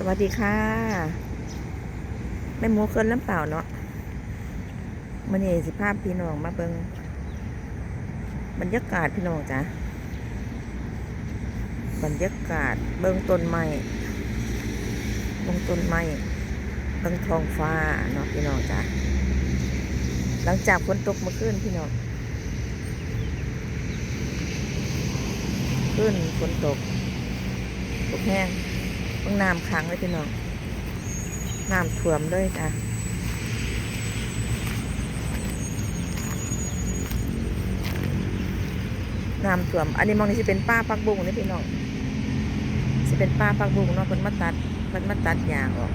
สวัสดีค่ะแม่หมูเคินลำเปล่าเนาะมันนี่สิภาพพี่น้องมาเบิงบรรยากาศพี่น้องจ้ะบรรยากาศเบิงต้นไม้เบิงต้นไม้เบิงทองฟ้าเนาะพี่น้องจ้ะหลังจากฝนตกเมื่อคืนพี่น้องขึ้นฝนตกตกแห้ง ต้องน้ำขังเลยพี่น้องน้ำท่วมเลยจ้ะน้ำท่วม อันนี้มองนี่จะเป็นป้าพักบุ้งนี่พี่น้องจะเป็นป้าพักบุ้งเนาะเพิ่นมาตัดเพิ่นมาตัดยางออก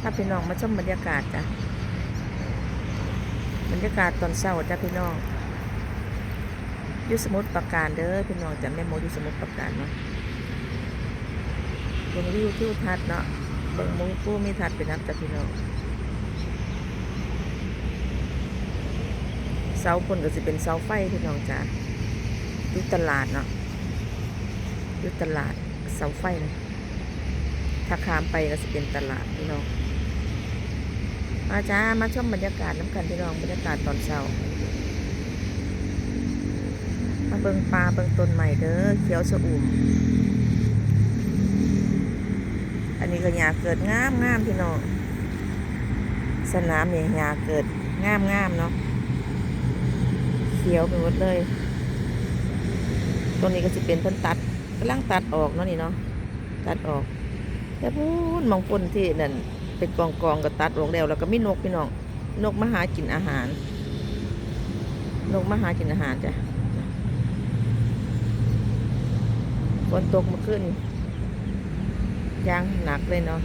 ถ้าพี่น้องมาชมบรรยากาศจ้ะบรรยากาศตอนเช้าจ้ะพี่น้องยุสมุทรปราการเด้อพี่น้องจะแม่โมยุสมุทรปราการเนาะ เบิ่งวิวทิวทัศน์เนาะเบิ่งหมูปูมีทัศน์เป็นน้ำจากพี่น้องเสาคนก็สิเป็นเสาไฟพี่น้องจ้ายุตลาดเนาะยุตลาดเสาไฟนะถ้าข้ามไปก็สิเป็นตลาดพี่น้องมาจ้ามาชมบรรยากาศน้ำกันพี่น้องบรรยากาศตอนเช้ามาเบิ่งปลาเบิ่งต้นใหม่เด้อเขียวชะอุ่ม อันนี้ ก็หญ้าเกิดงามงามพี่น้องสนามเนี่ยหญ้าเกิดงามงามเนาะเขียวไปหมดเลยต้นนี้ก็จะเป็นเพิ่นตัดกำลังตัดออกเนาะนี่เนาะตัดออกแล้วพูนมองคนที่นั่นเป็นกองกองก็ตัดออกแล้วแล้วก็มีนกพี่น้องนกมาหากินอาหาร นกมาหากินอาหารจ้ะฝนตกมาขึ้น ยางหนักเลยเนาะ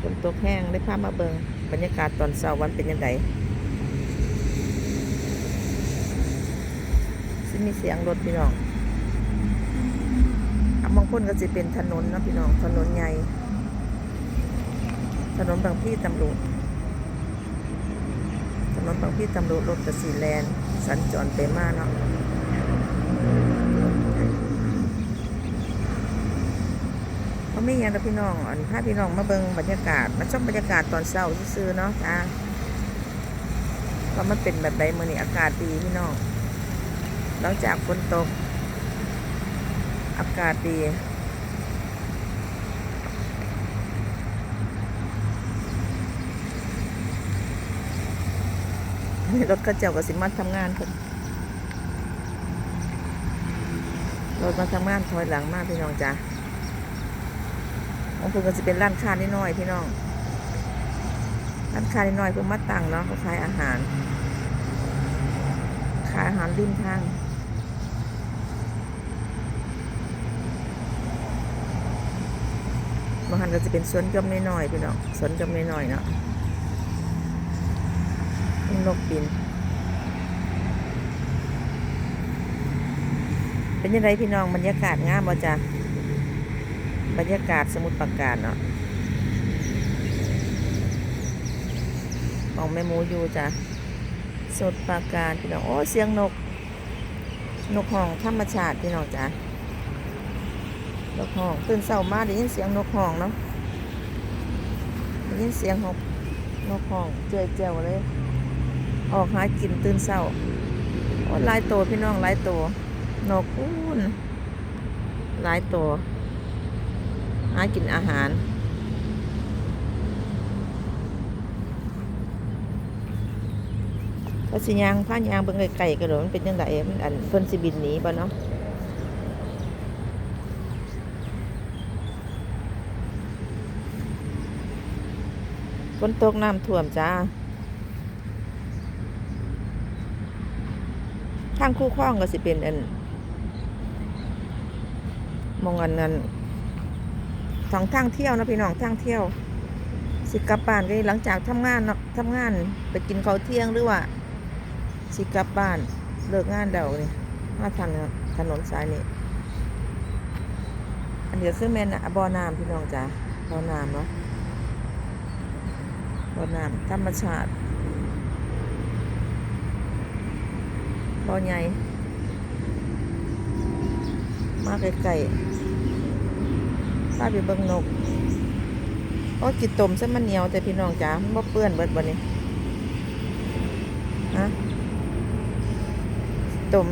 ฝนตกแห้งได้พาพมาเบิงบรรยากาศตอนเช้าวันเป็นยังไงสิมีเสียงรถพี่น้องอะบางคนก็จะเป็นถนนเนาะพี่น้อง ถนนใหญ่ ถนนบางพี่ตำรวจ ถนนบางพี่ตำรวจรถกระสีแลนสัญจรไปมาเนาะ เขาไม่ยังนะพี่น้องอันถ้าพี่น้องมาเบิงบรรยากาศมาชมบรรยากาศตอนเช้าซื่อเนาะจ้าเพราะมันเป็นแบบใดมื้อนี้อากาศดีพี่น้องหลังจากฝนตก อากาศดีรถกระเจ้ากับสิมาทำงานเพิ่นรถมาทำงานถอยหลังมากพี่น้องจ้า ของเพิ่นก็จะเป็นร้านค้านิดหน่อยพี่น้อง ร้านค้านิดหน่อยเพิ่นมาตั้งเนาะเขาขายอาหาร ขายอาหารริมทางบางหันก็จะเป็นสวนจอมน้อยพี่น้องสวนจอมน้อยเนาะนกบิน เป็นยังไงพี่น้องบรรยากาศงามบ่จ้ะ บรรยากาศสมุทรปราการเนาะของแม่หมูอยู่จ้ะสมุทรปราการพี่น้องโอ้เสียงนก นกห้องธรรมชาติพี่น้องจ้ะนกห้องตื่นเช้ามาได้ยินเสียงนกห้องเนาะได้ยินเสียงหกนกห้องเจยเจวเลย ออกหากินตื่นเช้าโอ้หลายตัวพี่น้องหลายตัวนกอู้นหลายตัว หากินอาหาร ก็สิยางผ้ายางเบิ่งไก่ๆก็เดี๋ยวมันเป็นยังไงมันอันเพิ่นสิบินหนีบ่เนาะฝนตกน้ำท่วมจ้าทางคู่คล้องก็สิเป็นอันมองอันนั้น สองทางเที่ยวนะพี่น้องทางเที่ยว สิกลับบ้านก็หลังจากทำงานเนาะทำงานไปกินข้าวเที่ยงหรือว่า สิกลับบ้านเลิกงานเดานี่มาทางถนนสายนี้อันเดียวคือแม่นบอน้ำพี่น้องจ้ะบอน้ำเนาะบอน้ำธรรมชาติบอใหญ่มาไกลๆ พาไปเบิ่งนกโอ้กินต้มซะมันเหนียวแต่พี่น้องจ๋ามันบ่เปื้อนเบิดบ่นี่ฮะต้ม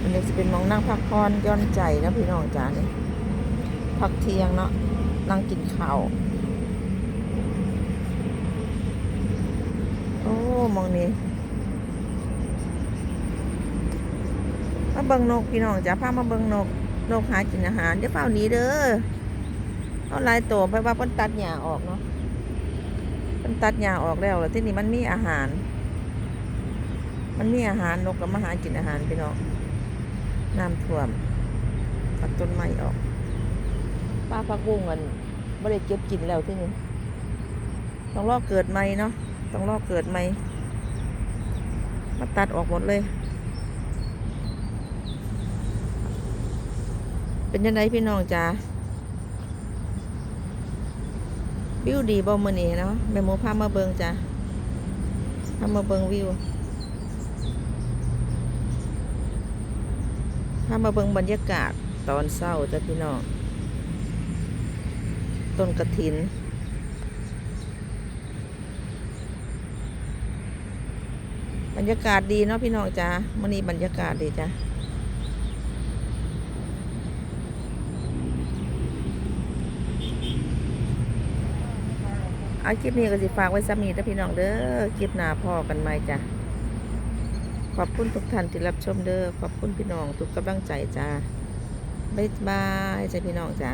อันนี้จะเป็นมองนั่งพักผ่อนย่อนใจนะพี่น้องจ๋านี่พักเที่ยงเนาะนั่งกินข้าวโอ้มองนี้ มาเบิ่งนกพี่น้องจ้าพามาเบิ่งนก นกหากินอาหารเดี๋ยวเฝ้าหนี้เด้อเอาลายตัวไปว่าเพิ่นตัดหญ้าออกเนาะเพิ่นตัดหญ้าออกแล้วแล้วที่นี่มันมีอาหาร มันมีอาหารนกก็มาหากินอาหารพี่น้องน้ำท่วมตัดต้นไม้ออกป้าพักบุ้งกันบ่ได้เก็บกินแล้วที่นี่ต้องรอเกิดใหม่เนาะต้องรอเกิดใหม่มาตัดออกหมดเลย เป็นยังไงพี่น้องจ้าวิวดีบ่มื้อนี้เนาะแม่หมูพามาเบิงจ้าพามาเบิงวิวพามาเบิงบรรยากาศตอนเช้าจ้ะพี่น้องต้นกระถินบรรยากาศดีเนาะพี่น้องจ้ามื้อนี้บรรยากาศดีจ้า เอาคลิปนี้ก็สิฝากไว้ซ้ำนี้นะพี่น้องเด้อคลิปหน้าพ่อกันไหมจ้ะขอบคุณทุกท่านที่รับชมเด้อขอบคุณพี่น้องทุกกำลังใจจ้าบ๊ายบายจ้ะพี่น้องจ้า